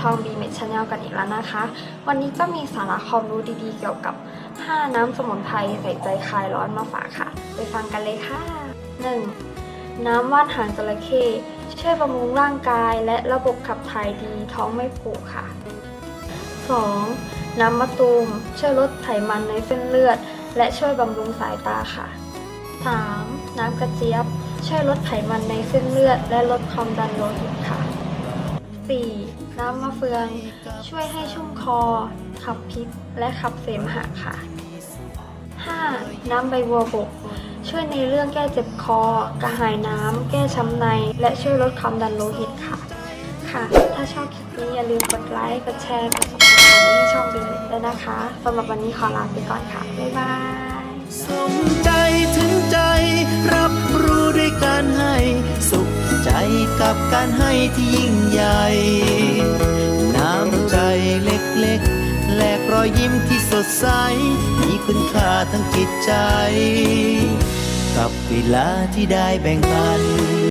ลกันอีกแล้วนะคะ วันนี้ก็มีสาระความรู้ดีๆ เกี่ยวกับ 5 น้ำสมุนไพรใส่ใจคลายร้อนมาฝากค่ะ ไปฟังกันเลยค่ะ 1. น้ำว่านหางจระเข้ช่วยบำรุงร่างกายและระบบขับถ่ายดีท้องไม่ผูกค่ะ 2. น้ำมะตูมช่วยลดไขมันในเส้นเลือด และช่วยบำรุงสายตาค่ะ 3. น้ำกระเจี๊ยบช่วยลดไขมันในเส้นเลือด และลดความดันโลหิตค่ะ 4. น้ำมะเฟือง ช่วยให้ชุ่มคอ ขับพิษและขับเสมหะค่ะ 5. น้ำใบบัวบก ช่วยในเรื่องแก้เจ็บคอ กระหายน้ำ แก้ช้ำใน และช่วยลดความดันโลหิตค่ะ ค่ะ ถ้าชอบคลิปนี้อย่าลืมกดไลค์ กดแชร์ กด subscribe ให้ช่องดีด้วยนะคะสำหรับวันนี้ขอลาไปก่อนค่ะ บ๊ายบายสมใจถึงใจ รับรู้ด้วยการให้ สุขใจกับการให้ที่ยิ่ง เล็กๆ แลกรอยยิ้มที่สดใส มีคุณค่าทั้งจิตใจ กับเวลาที่ได้แบ่งปัน